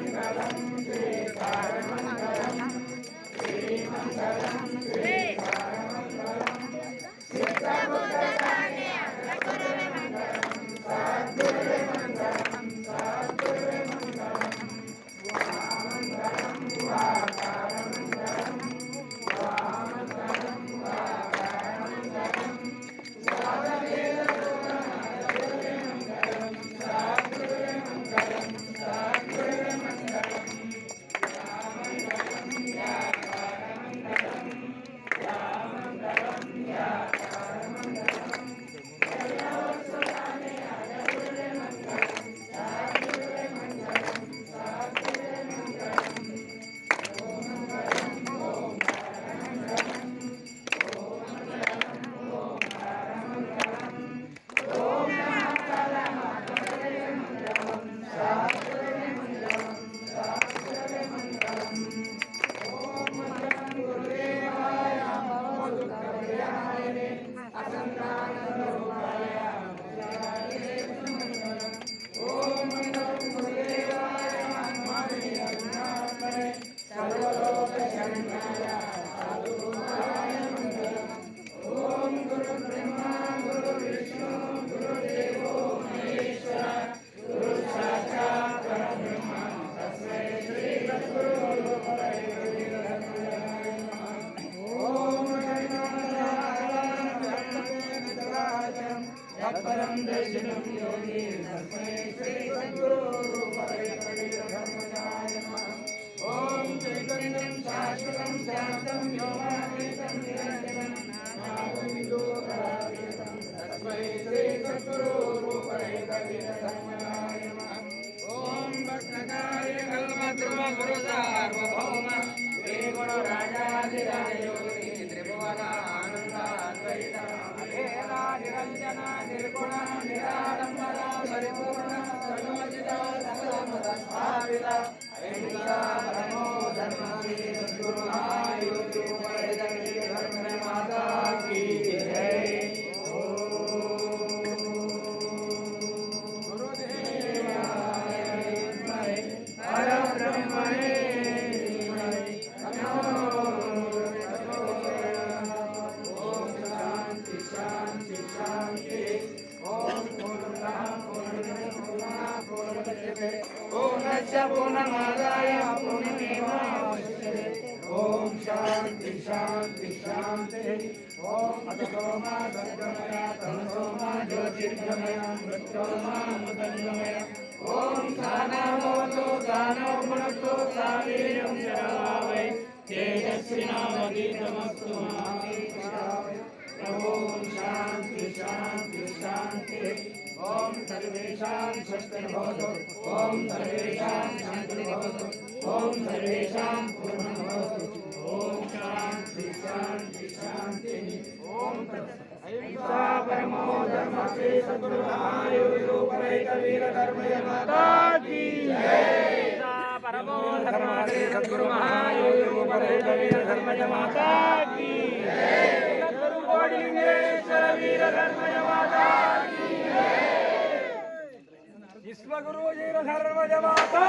Mangalam, Sri Mangalam, Sri Mangalam, Sri Mangalam, परम दर्शनम योगी तस्मै श्री सद्गुरु ओम चैतन्यं వేదాంతం యోగాతీతం నిరంజనం నిర్గుణ నిరాడంబర పరిపూర్ణ సర్వజిత సకలమద స్థాపిత అహింసా ಶ್ರೀ ಓಂ ನಚ್ಚ ಪೂರ್ಣಮಾದಾಯ ಪೂರ್ಣಿಮೇವಾಶಿಷ್ಯತೆ ಓಂ ಶಾಂತಿ ಶಾಂತಿ ಶಾಂತಿ ಓಂ ಅತಸೋಮ ಸತ್ಯಮಯ ತಮಸೋಮ ಜ್ಯೋತಿರ್ಗಮಯ ಮೃತ್ಯೋಮ ಮೃತಂಗಮಯ ಓಂ ಸಾನಾಮೋತು ಸಾನೋ ಗುಣತು ಸಾವಿರಂ ಜರಾವೈ ತೇಜಸ್ವಿನಾಮಧಿ ತಮಸ सर्वेषां स्वस्तिर्भवतु ओम सर्वेषां शान्तिर्भवतु ओम सर्वेषां पूर्णं ओम शांति शांति शांति ओम अहिंसा परमो धर्म श्री सद्गुरु महायोगीरूपैकवीर धर्मय माता की जय परमो धर्म श्री सद्गुरु महायोगीरूपैकवीर धर्मय माता की जय सद्गुरु कोटिलिंगेश्वर वीर धर्मय माता విశ్వగురు వీరధర్మ జమాతా